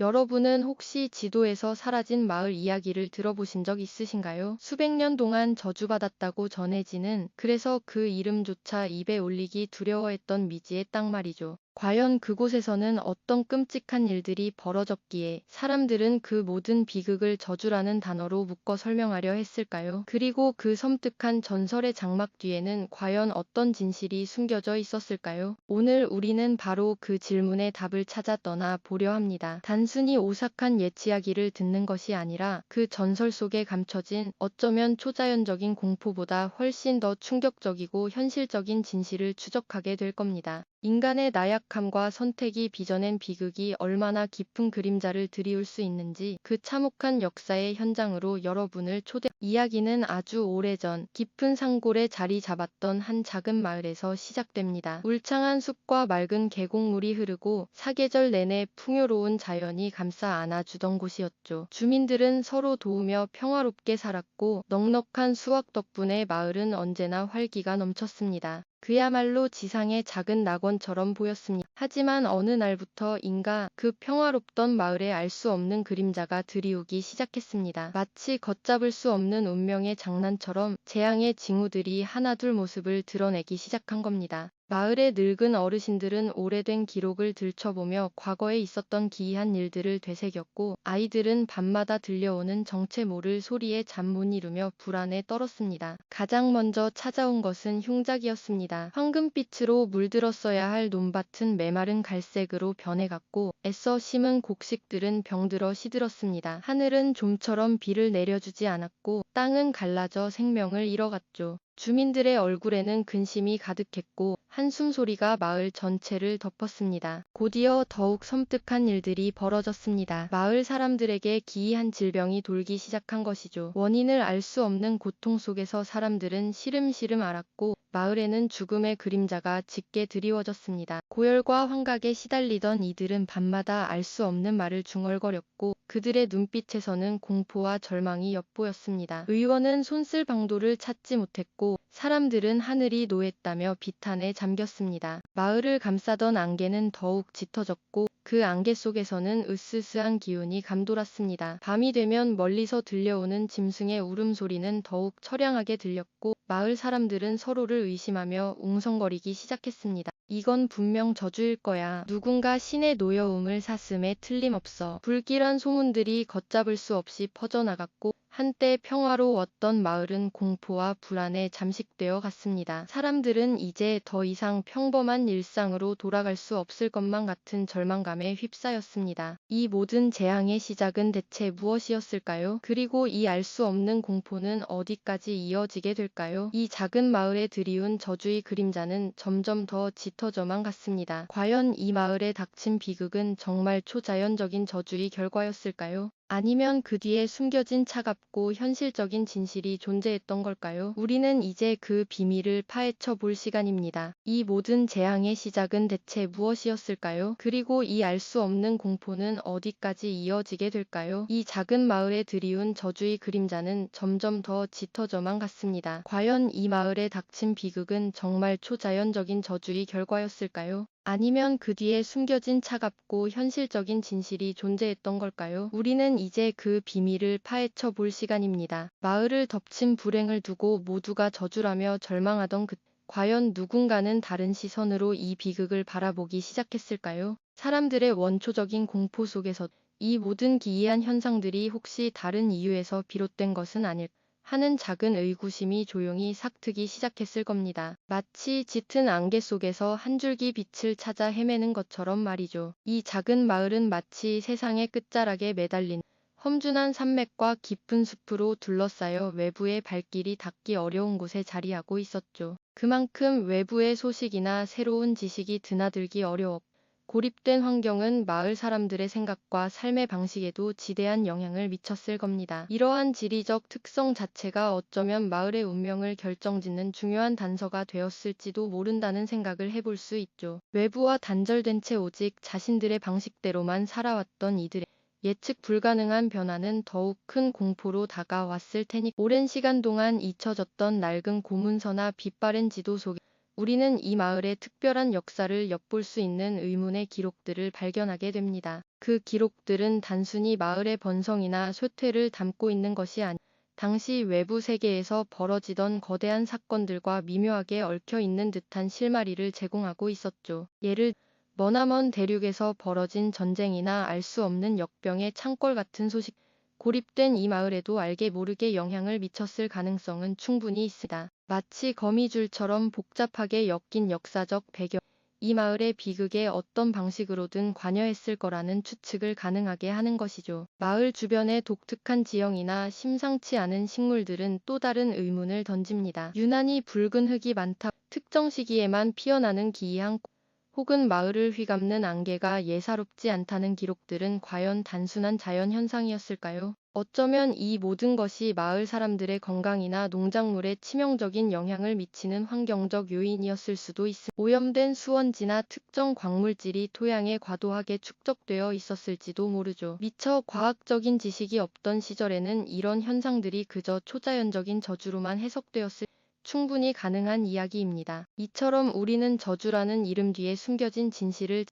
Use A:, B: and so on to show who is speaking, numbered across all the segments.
A: 여러분은 혹시 지도에서 사라진 마을 이야기를 들어보신 적 있으신가요? 수백 년 동안 저주받았다고 전해지는 그래서 그 이름조차 입에 올리기 두려워했던 미지의 땅 말이죠. 과연 그곳에서는 어떤 끔찍한 일들이 벌어졌기에 사람들은 그 모든 비극을 저주라는 단어로 묶어 설명하려 했을까요? 그리고 그 섬뜩한 전설의 장막 뒤에는 과연 어떤 진실이 숨겨져 있었을까요? 오늘 우리는 바로 그 질문의 답을 찾아 떠나 보려 합니다. 단순히 오싹한 옛 이야기를 듣는 것이 아니라 그 전설 속에 감춰진 어쩌면 초자연적인 공포보다 훨씬 더 충격적이고 현실적인 진실을 추적하게 될 겁니다. 인간의 나약함과 선택이 빚어낸 비극이 얼마나 깊은 그림자를 드리울 수 있는지 그 참혹한 역사의 현장으로 여러분을 초대 이야기는 아주 오래전 깊은 산골에 자리 잡았던 한 작은 마을에서 시작됩니다. 울창한 숲과 맑은 계곡물이 흐르고 사계절 내내 풍요로운 자연이 감싸 안아주던 곳이었죠. 주민들은 서로 도우며 평화롭게 살았고 넉넉한 수확 덕분에 마을은 언제나 활기가 넘쳤습니다. 그야말로 지상의 작은 낙원처럼 보였습니다. 하지만 어느 날부터 인가 그 평화롭던 마을에 알 수 없는 그림자가 드리우기 시작했습니다. 마치 걷잡을 수 없는 운명의 장난처럼 재앙의 징후들이 하나둘 모습을 드러내기 시작한 겁니다. 마을의 늙은 어르신들은 오래된 기록을 들춰보며 과거에 있었던 기이한 일들을 되새겼고 아이들은 밤마다 들려오는 정체 모를 소리에 잠 못 이루며 불안에 떨었습니다. 가장 먼저 찾아온 것은 흉작이었습니다. 황금빛으로 물들었어야 할 논밭은 메마른 갈색으로 변해갔고 애써 심은 곡식들은 병들어 시들었습니다. 하늘은 좀처럼 비를 내려주지 않았고 땅은 갈라져 생명을 잃어갔죠. 주민들의 얼굴에는 근심이 가득했고 한숨 소리가 마을 전체를 덮었습니다. 곧이어 더욱 섬뜩한 일들이 벌어졌습니다. 마을 사람들에게 기이한 질병이 돌기 시작한 것이죠. 원인을 알 수 없는 고통 속에서 사람들은 시름시름 앓았고 마을에는 죽음의 그림자가 짙게 드리워졌습니다. 고열과 환각에 시달리던 이들은 밤마다 알 수 없는 말을 중얼거렸고 그들의 눈빛에서는 공포와 절망이 엿보였습니다. 의원은 손쓸 방도를 찾지 못했고 사람들은 하늘이 노했다며 비탄에 잠겼습니다. 마을을 감싸던 안개는 더욱 짙어졌고 그 안개 속에서는 으스스한 기운이 감돌았습니다. 밤이 되면 멀리서 들려오는 짐승의 울음소리는 더욱 처량하게 들렸고 마을 사람들은 서로를 의심하며 웅성거리기 시작했습니다. 이건 분명 저주일 거야. 누군가 신의 노여움을 샀음에 틀림없어. 불길한 소문들이 걷잡을 수 없이 퍼져나갔고 한때 평화로웠던 마을은 공포와 불안에 잠식되어 갔습니다. 사람들은 이제 더 이상 평범한 일상으로 돌아갈 수 없을 것만 같은 절망감에 휩싸였습니다. 이 모든 재앙의 시작은 대체 무엇이었을까요? 그리고 이 알 수 없는 공포는 어디까지 이어지게 될까요? 이 작은 마을에 드리운 저주의 그림자는 점점 더 짙어져만 갔습니다. 과연 이 마을에 닥친 비극은 정말 초자연적인 저주의 결과였을까요? 아니면 그 뒤에 숨겨진 차갑고 현실적인 진실이 존재했던 걸까요? 우리는 이제 그 비밀을 파헤쳐 볼 시간입니다. 이 모든 재앙의 시작은 대체 무엇이었을까요? 그리고 이 알 수 없는 공포는 어디까지 이어지게 될까요? 이 작은 마을에 드리운 저주의 그림자는 점점 더 짙어져만 갔습니다. 과연 이 마을에 닥친 비극은 정말 초자연적인 저주의 결과였을까요? 아니면 그 뒤에 숨겨진 차갑고 현실적인 진실이 존재했던 걸까요? 우리는 이제 그 비밀을 파헤쳐 볼 시간입니다. 마을을 덮친 불행을 두고 모두가 저주라며 절망하던 그 과연 누군가는 다른 시선으로 이 비극을 바라보기 시작했을까요? 사람들의 원초적인 공포 속에서 이 모든 기이한 현상들이 혹시 다른 이유에서 비롯된 것은 아닐까? 하는 작은 의구심이 조용히 삭트기 시작했을 겁니다. 마치 짙은 안개 속에서 한 줄기 빛을 찾아 헤매는 것처럼 말이죠. 이 작은 마을은 마치 세상의 끝자락에 매달린 험준한 산맥과 깊은 숲으로 둘러싸여 외부의 발길이 닿기 어려운 곳에 자리하고 있었죠. 그만큼 외부의 소식이나 새로운 지식이 드나들기 어려웠고 고립된 환경은 마을 사람들의 생각과 삶의 방식에도 지대한 영향을 미쳤을 겁니다. 이러한 지리적 특성 자체가 어쩌면 마을의 운명을 결정짓는 중요한 단서가 되었을지도 모른다는 생각을 해볼 수 있죠. 외부와 단절된 채 오직 자신들의 방식대로만 살아왔던 이들의 예측 불가능한 변화는 더욱 큰 공포로 다가왔을 테니 오랜 시간 동안 잊혀졌던 낡은 고문서나 빛바랜 지도 속에 우리는 이 마을의 특별한 역사를 엿볼 수 있는 의문의 기록들을 발견하게 됩니다. 그 기록들은 단순히 마을의 번성이나 쇠퇴를 담고 있는 것이 아니 당시 외부 세계에서 벌어지던 거대한 사건들과 미묘하게 얽혀 있는 듯한 실마리를 제공하고 있었죠. 예를 머나먼 대륙에서 벌어진 전쟁이나 알 수 없는 역병의 창궐 같은 소식, 고립된 이 마을에도 알게 모르게 영향을 미쳤을 가능성은 충분히 있으다. 마치 거미줄처럼 복잡하게 엮인 역사적 배경, 이 마을의 비극에 어떤 방식으로든 관여했을 거라는 추측을 가능하게 하는 것이죠. 마을 주변의 독특한 지형이나 심상치 않은 식물들은 또 다른 의문을 던집니다. 유난히 붉은 흙이 많다. 특정 시기에만 피어나는 기이한 꽃, 혹은 마을을 휘감는 안개가 예사롭지 않다는 기록들은 과연 단순한 자연 현상이었을까요? 어쩌면 이 모든 것이 마을 사람들의 건강이나 농작물에 치명적인 영향을 미치는 환경적 요인이었을 수도 있습니다. 오염된 수원지나 특정 광물질이 토양에 과도하게 축적되어 있었을지도 모르죠. 미처 과학적인 지식이 없던 시절에는 이런 현상들이 그저 초자연적인 저주로만 해석되었을 충분히 가능한 이야기입니다. 이처럼 우리는 저주라는 이름 뒤에 숨겨진 진실을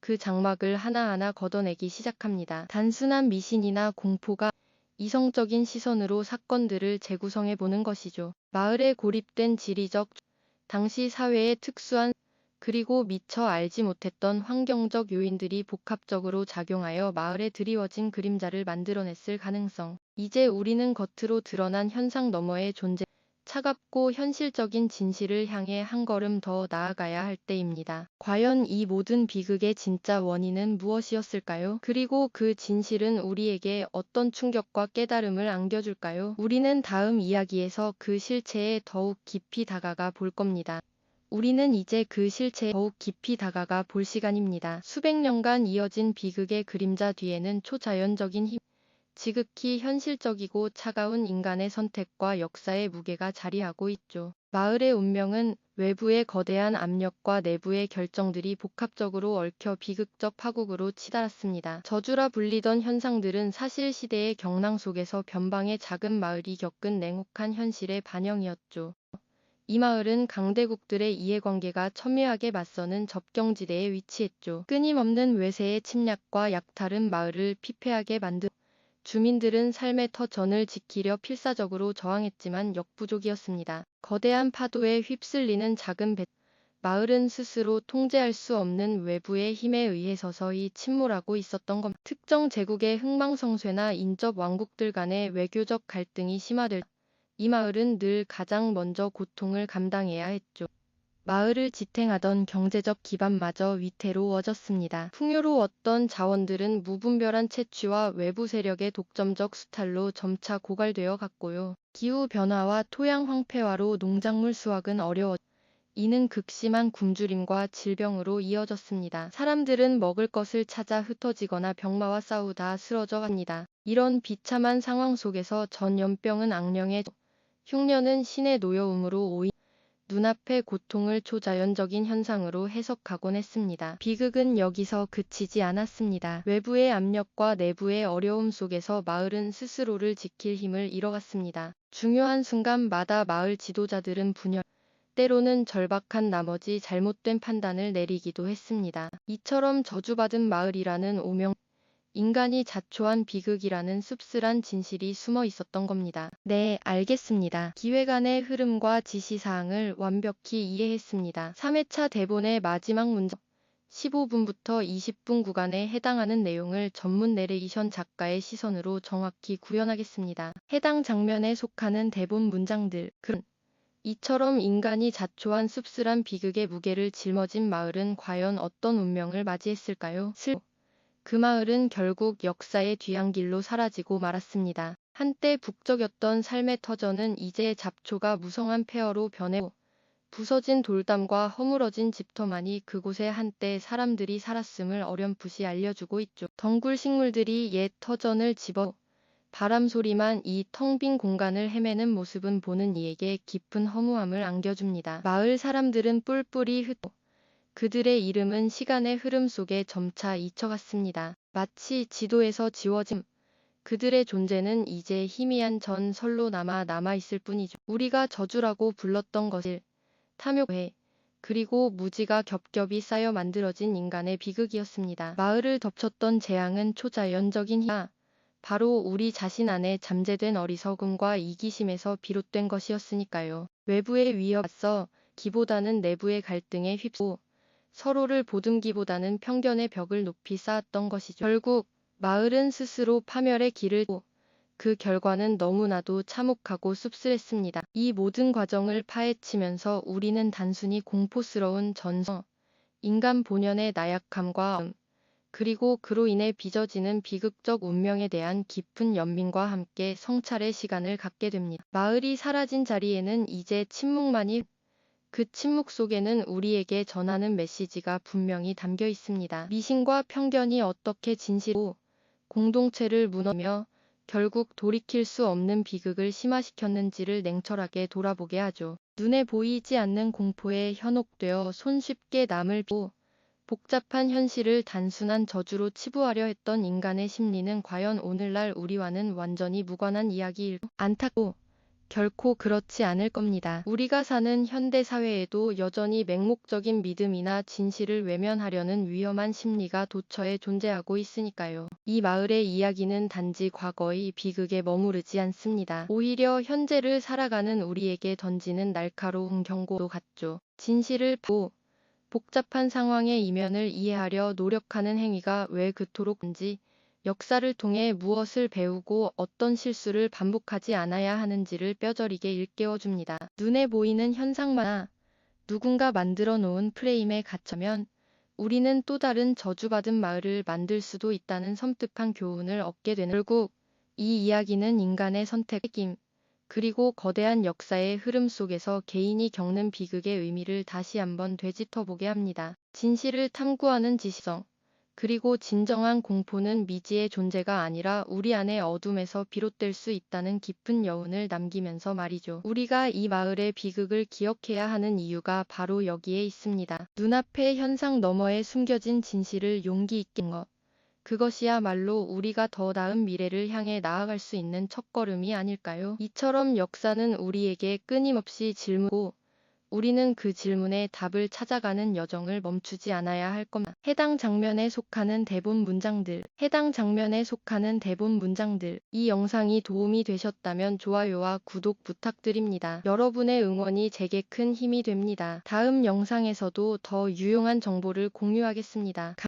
A: 그 장막을 하나하나 걷어내기 시작합니다. 단순한 미신이나 공포가 이성적인 시선으로 사건들을 재구성해 보는 것이죠. 마을에 고립된 지리적, 당시 사회의 특수한 그리고 미처 알지 못했던 환경적 요인들이 복합적으로 작용하여 마을에 드리워진 그림자를 만들어냈을 가능성. 이제 우리는 겉으로 드러난 현상 너머의 존재, 차갑고 현실적인 진실을 향해 한 걸음 더 나아가야 할 때입니다. 과연 이 모든 비극의 진짜 원인은 무엇이었을까요? 그리고 그 진실은 우리에게 어떤 충격과 깨달음을 안겨줄까요? 우리는 다음 이야기에서 그 실체에 더욱 깊이 다가가 볼 겁니다. 우리는 이제 그 실체에 더욱 깊이 다가가 볼 시간입니다. 수백 년간 이어진 비극의 그림자 뒤에는 초자연적인 힘, 지극히 현실적이고 차가운 인간의 선택과 역사의 무게가 자리하고 있죠. 마을의 운명은 외부의 거대한 압력과 내부의 결정들이 복합적으로 얽혀 비극적 파국으로 치달았습니다. 저주라 불리던 현상들은 사실 시대의 경랑 속에서 변방의 작은 마을이 겪은 냉혹한 현실의 반영이었죠. 이 마을은 강대국들의 이해관계가 첨예하게 맞서는 접경지대에 위치했죠. 끊임없는 외세의 침략과 약탈은 마을을 피폐하게 만들 주민들은 삶의 터전을 지키려 필사적으로 저항했지만 역부족이었습니다. 거대한 파도에 휩쓸리는 작은 배 마을은 스스로 통제할 수 없는 외부의 힘에 의해 서서히 침몰하고 있었던 것. 특정 제국의 흥망성쇠나 인접 왕국들 간의 외교적 갈등이 심화될 이 마을은 늘 가장 먼저 고통을 감당해야 했죠. 마을을 지탱하던 경제적 기반마저 위태로워졌습니다. 풍요로웠던 자원들은 무분별한 채취와 외부 세력의 독점적 수탈로 점차 고갈되어 갔고요. 기후 변화와 토양 황폐화로 농작물 수확은 어려웠 이는 극심한 굶주림과 질병으로 이어졌습니다. 사람들은 먹을 것을 찾아 흩어지거나 병마와 싸우다 쓰러져 갑니다. 이런 비참한 상황 속에서 전염병은 악령의 흉년은 신의 노여움으로 오인 눈앞의 고통을 초자연적인 현상으로 해석하곤 했습니다. 비극은 여기서 그치지 않았습니다. 외부의 압력과 내부의 어려움 속에서 마을은 스스로를 지킬 힘을 잃어갔습니다. 중요한 순간마다 마을 지도자들은 분열, 때로는 절박한 나머지 잘못된 판단을 내리기도 했습니다. 이처럼 저주받은 마을이라는 오명, 인간이 자초한 비극이라는 씁쓸한 진실이 숨어 있었던 겁니다. 네, 알겠습니다. 기획안의 흐름과 지시사항을 완벽히 이해했습니다. 3회차 대본의 마지막 문장 15분부터 20분 구간에 해당하는 내용을 전문 내레이션 작가의 시선으로 정확히 구현하겠습니다. 해당 장면에 속하는 대본 문장들, 글, 이처럼 인간이 자초한 씁쓸한 비극의 무게를 짊어진 마을은 과연 어떤 운명을 맞이했을까요? 슬... 그 마을은 결국 역사의 뒤안길로 사라지고 말았습니다. 한때 북적였던 삶의 터전은 이제 잡초가 무성한 폐허로 변해 부서진 돌담과 허물어진 집터만이 그곳에 한때 사람들이 살았음을 어렴풋이 알려주고 있죠. 덩굴 식물들이 옛 터전을 집어 바람 소리만 이 텅 빈 공간을 헤매는 모습은 보는 이에게 깊은 허무함을 안겨줍니다. 마을 사람들은 뿔뿔이 흩 그들의 이름은 시간의 흐름 속에 점차 잊혀갔습니다. 마치 지도에서 지워짐. 그들의 존재는 이제 희미한 전설로 남아 남아있을 뿐이죠. 우리가 저주라고 불렀던 것을 탐욕해 그리고 무지가 겹겹이 쌓여 만들어진 인간의 비극이었습니다. 마을을 덮쳤던 재앙은 초자연적인 희야 바로 우리 자신 안에 잠재된 어리석음과 이기심에서 비롯된 것이었으니까요. 외부의 위협 앞서 기보다는 내부의 갈등에 휩쓰고 서로를 보듬기보다는 편견의 벽을 높이 쌓았던 것이죠. 결국 마을은 스스로 파멸의 길을 고그 결과는 너무나도 참혹하고 씁쓸했습니다. 이 모든 과정을 파헤치면서 우리는 단순히 공포스러운 전성, 인간 본연의 나약함과 음, 그리고 그로 인해 빚어지는 비극적 운명에 대한 깊은 연민과 함께 성찰의 시간을 갖게 됩니다. 마을이 사라진 자리에는 이제 침묵만이 그 침묵 속에는 우리에게 전하는 메시지가 분명히 담겨 있습니다. 미신과 편견이 어떻게 진실로 공동체를 무너며 결국 돌이킬 수 없는 비극을 심화시켰는지를 냉철하게 돌아보게 하죠. 눈에 보이지 않는 공포에 현혹되어 손쉽게 남을 비 복잡한 현실을 단순한 저주로 치부하려 했던 인간의 심리는 과연 오늘날 우리와는 완전히 무관한 이야기일 안타고 결코 그렇지 않을 겁니다. 우리가 사는 현대 사회에도 여전히 맹목적인 믿음이나 진실을 외면하려는 위험한 심리가 도처에 존재하고 있으니까요. 이 마을의 이야기는 단지 과거의 비극에 머무르지 않습니다. 오히려 현재를 살아가는 우리에게 던지는 날카로운 경고도 같죠. 진실을 보고 복잡한 상황의 이면을 이해하려 노력하는 행위가 왜 그토록 인지 역사를 통해 무엇을 배우고 어떤 실수를 반복하지 않아야 하는지를 뼈저리게 일깨워 줍니다. 눈에 보이는 현상만 누군가 만들어 놓은 프레임에 갇혀면 우리는 또 다른 저주받은 마을을 만들 수도 있다는 섬뜩한 교훈을 얻게 되는 결국 이 이야기는 인간의 선택, 책임, 그리고 거대한 역사의 흐름 속에서 개인이 겪는 비극의 의미를 다시 한번 되짚어보게 합니다. 진실을 탐구하는 지시성, 그리고 진정한 공포는 미지의 존재가 아니라 우리 안의 어둠에서 비롯될 수 있다는 깊은 여운을 남기면서 말이죠. 우리가 이 마을의 비극을 기억해야 하는 이유가 바로 여기에 있습니다. 눈앞의 현상 너머에 숨겨진 진실을 용기 있게 것. 그것이야말로 우리가 더 나은 미래를 향해 나아갈 수 있는 첫걸음이 아닐까요? 이처럼 역사는 우리에게 끊임없이 질문고 우리는 그 질문에 답을 찾아가는 여정을 멈추지 않아야 할 겁니다. 해당 장면에 속하는 대본 문장들, 해당 장면에 속하는 대본 문장들, 이 영상이 도움이 되셨다면 좋아요와 구독 부탁드립니다. 여러분의 응원이 제게 큰 힘이 됩니다. 다음 영상에서도 더 유용한 정보를 공유하겠습니다.